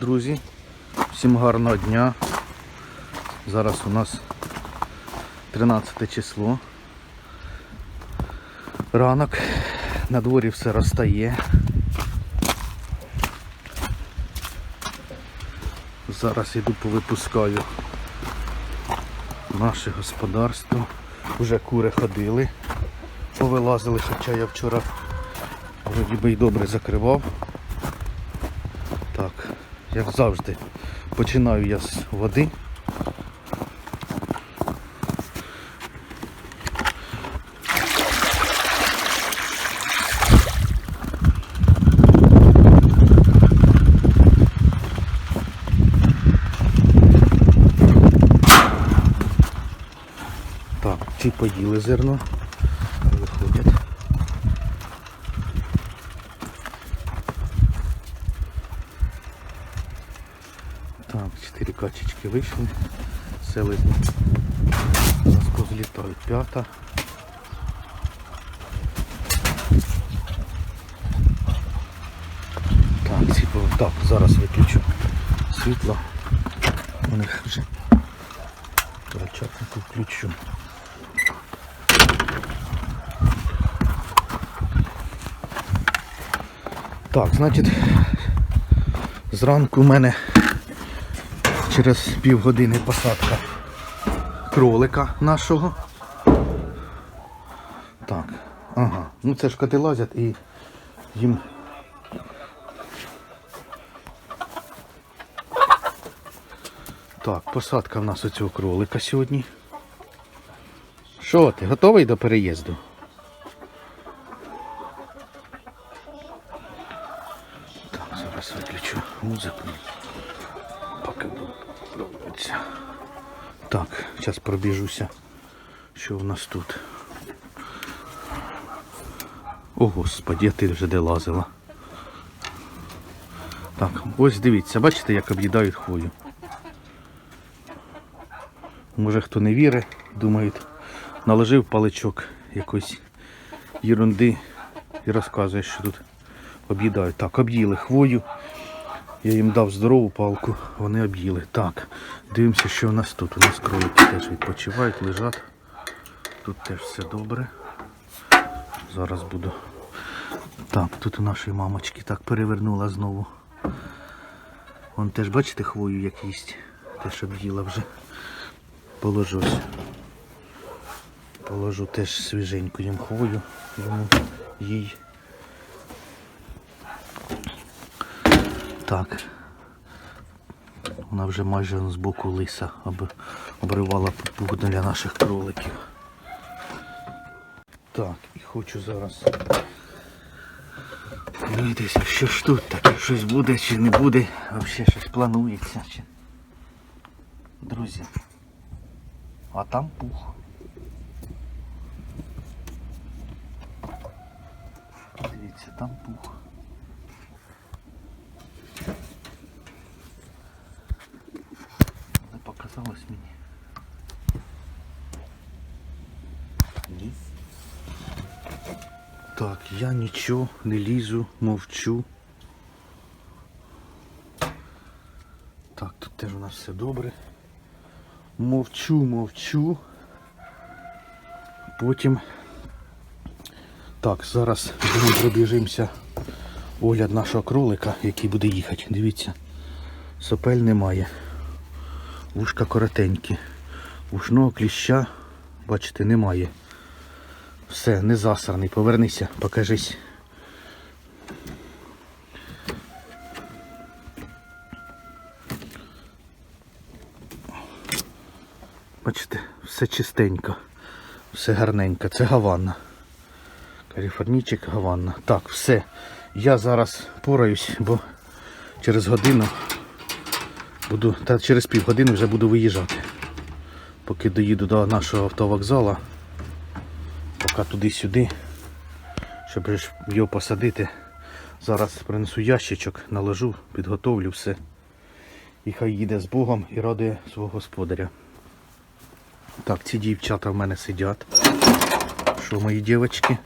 друзі. Всім гарного дня. Зараз у нас 13 число. Ранок. На дворі все розтає. Зараз іду повипускаю наше господарство. Уже кури ходили, повилазили, хоча я вчора вроді би й добре закривав. Як завжди, починаю я з води. Так, ці поїли зерно. 4 качечки вийшли, все видно. У нас позлітають п'ята. Так, ці так, зараз виключу світло. У них вже перечатнику включу. Так, значить, зранку у мене через півгодини посадка кролика нашого. Так, ага. Ну це ж коти лазять і їм. Так, посадка в нас оцього кролика сьогодні. Що ти, готовий до переїзду? Так, зараз виключу музику. Поки робиться. Так, зараз пробіжуся. Що в нас тут? О, господі, ти вже де лазила. Так, ось дивіться, бачите, як об'їдають хвою. Може хто не вірить, думають, наложив паличок якоїсь ерунди і розказує, що тут об'їдають. Так, об'їли хвою. Я їм дав здорову палку, вони об'їли. Так, дивимося, що у нас тут. У нас кролики теж відпочивають, лежать. Тут теж все добре. Зараз буду. Так, тут у нашої мамочки так перевернула знову. Вон теж, бачите, хвою як їсть. Теж об'їла вже. Положу. ось. Положу теж свіженьку їм хвою. Йому їй. Так. Вона вже майже з боку лиса об- обривала пух для наших кроликів. Так, і хочу зараз дивитися, що ж тут таке, щось буде чи не буде, взагалі щось планується. Чи... Друзі. А там пух. Дивіться, там пух. Не показалось мені. Ні. Так, я нічого не лізу, мовчу. Так, тут теж у нас все добре. Мовчу, мовчу. Потім. Так, зараз пробіжимося огляд нашого кролика, який буде їхати. Дивіться, сопель немає. Вушка коротенькі. Вушного кліща, бачите, немає. Все, не засраний. Повернися, покажись. Бачите, все чистенько, все гарненько. Це гаванна. Каліфорнійчик гаванна. Так, все. Я зараз пораюсь, бо через годину буду, та через півгодини вже буду виїжджати. Поки доїду до нашого автовокзалу, поки туди-сюди, щоб його посадити. Зараз принесу ящичок, наложу, підготовлю все. І хай їде з Богом і радує свого господаря. Так, ці дівчата в мене сидять. Що мої дівчатки?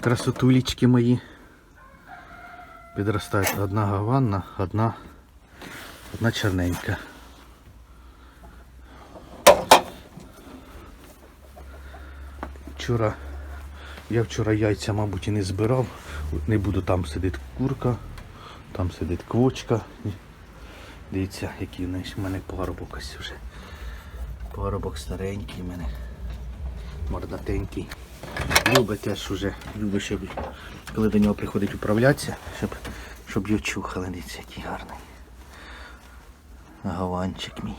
Красотулечки мої. Підростають одна гаванна, одна Одна чорненька. Вчора, я вчора яйця, мабуть, і не збирав. Не буду там сидить курка, там сидить квочка. Дивіться, який в мене парубок ось вже. Парубок старенький в мене. Мордатенький. Любить теж уже, любить, щоб коли до нього приходить управлятися, щоб, щоб його чухали. Дивіться, який гарний. Гаванчик мій.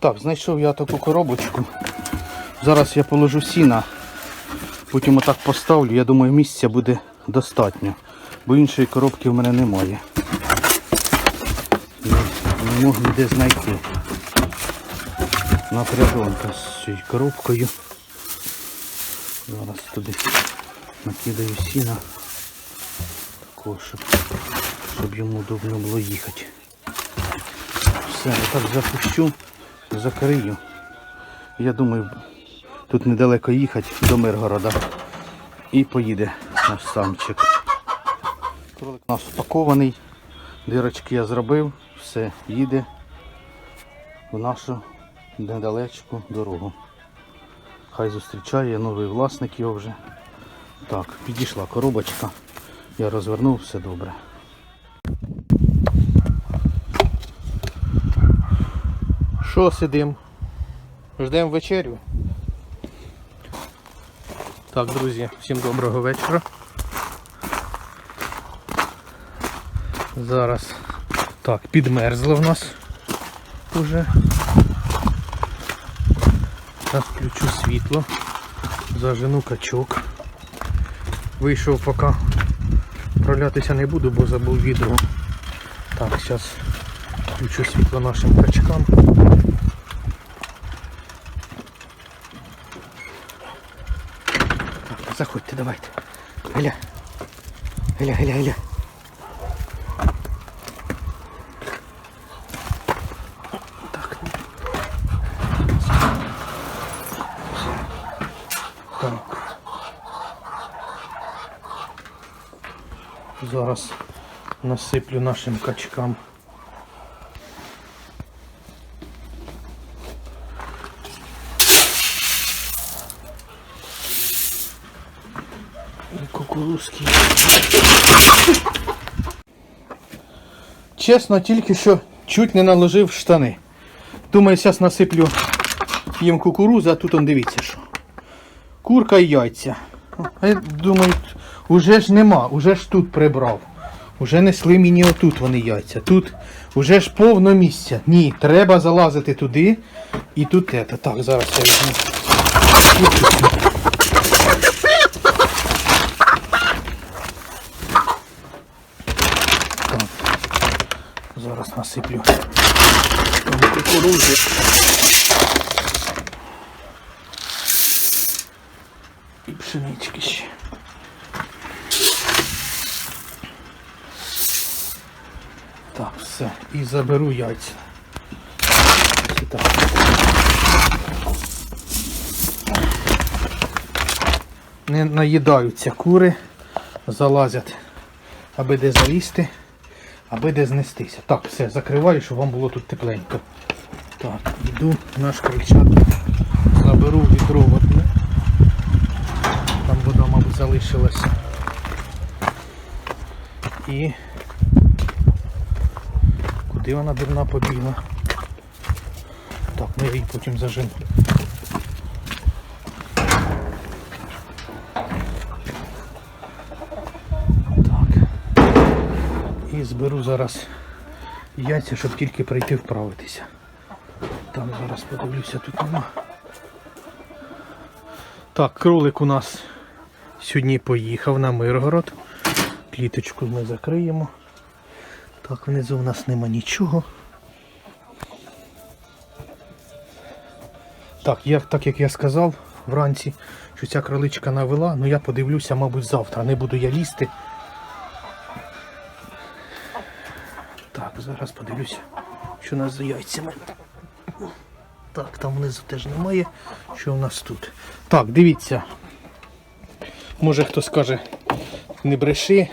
Так, знайшов я таку коробочку. Зараз я положу сіна. Потім отак поставлю. Я думаю, місця буде достатньо. Бо іншої коробки в мене немає. Не, можу ніде знайти. Напряжонка з цією коробкою. Зараз туди накидаю сіна. Такого, щоб, щоб йому удобно було їхати. Все, я так запущу, закрию. Я думаю, тут недалеко їхати до Миргорода. І поїде наш самчик. Кролик у нас упакований. Дирочки я зробив, все, їде в нашу недалечку дорогу. Хай зустрічає новий власник його вже. Так, підійшла коробочка. Я розвернув, все добре. Що сидим? Ждемо вечерю. Так, друзі, всім доброго вечора. Зараз так, підмерзло в нас уже. Зараз включу світло. Зажену качок. Вийшов поки пролятися не буду, бо забув відро. Так, зараз включу світло нашим качкам. Заходьте, давайте. Геля. Геля, геля, геля. Так. Так. Зараз насиплю нашим качкам. І. Чесно, тільки що чуть не наложив штани. Думаю, зараз насиплю їм кукурузу, а тут он дивіться що. Курка і яйця. Я думаю, уже ж нема, уже ж тут прибрав. Уже несли мені отут вони яйця. Тут уже ж повно місця. Ні, треба залазити туди і тут це. Так, зараз я візьму. Так. Зараз насиплю там кукурузи. І пшенички ще. Так, все. І заберу яйця. Не наїдаються кури, залазять, аби де залізти, аби де знестися. Так, все, закриваю, щоб вам було тут тепленько. Так, йду наш крильчат. Заберу відро одне. Там вода, мабуть, залишилася. І куди вона дурна побігла? Так, ми її потім зажимо. І зберу зараз яйця, щоб тільки прийти вправитися. Там зараз подивлюся, тут нема. Так, кролик у нас сьогодні поїхав на Миргород. Кліточку ми закриємо. Так, внизу у нас нема нічого. Так, я, так як я сказав вранці, що ця кроличка навела, ну я подивлюся, мабуть, завтра. Не буду я лізти. Так, зараз подивлюся, що у нас за яйцями. Так, там внизу теж немає. Що у нас тут? Так, дивіться. Може хто скаже, не бреши.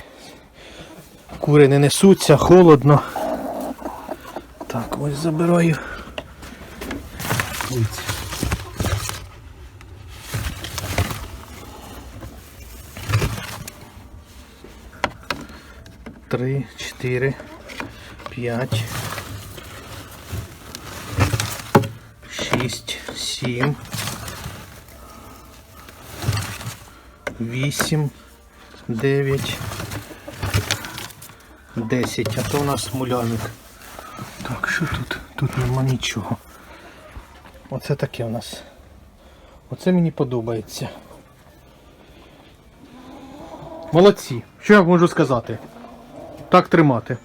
Кури не несуться, холодно. Так, ось забираю. Ось. Три, чотири, п'ять, шість, сім, вісім, дев'ять, десять. А то у нас муляжик. Так, що тут? Тут нема нічого. Оце таке у нас. Оце мені подобається. Молодці. Що я можу сказати? Так тримати.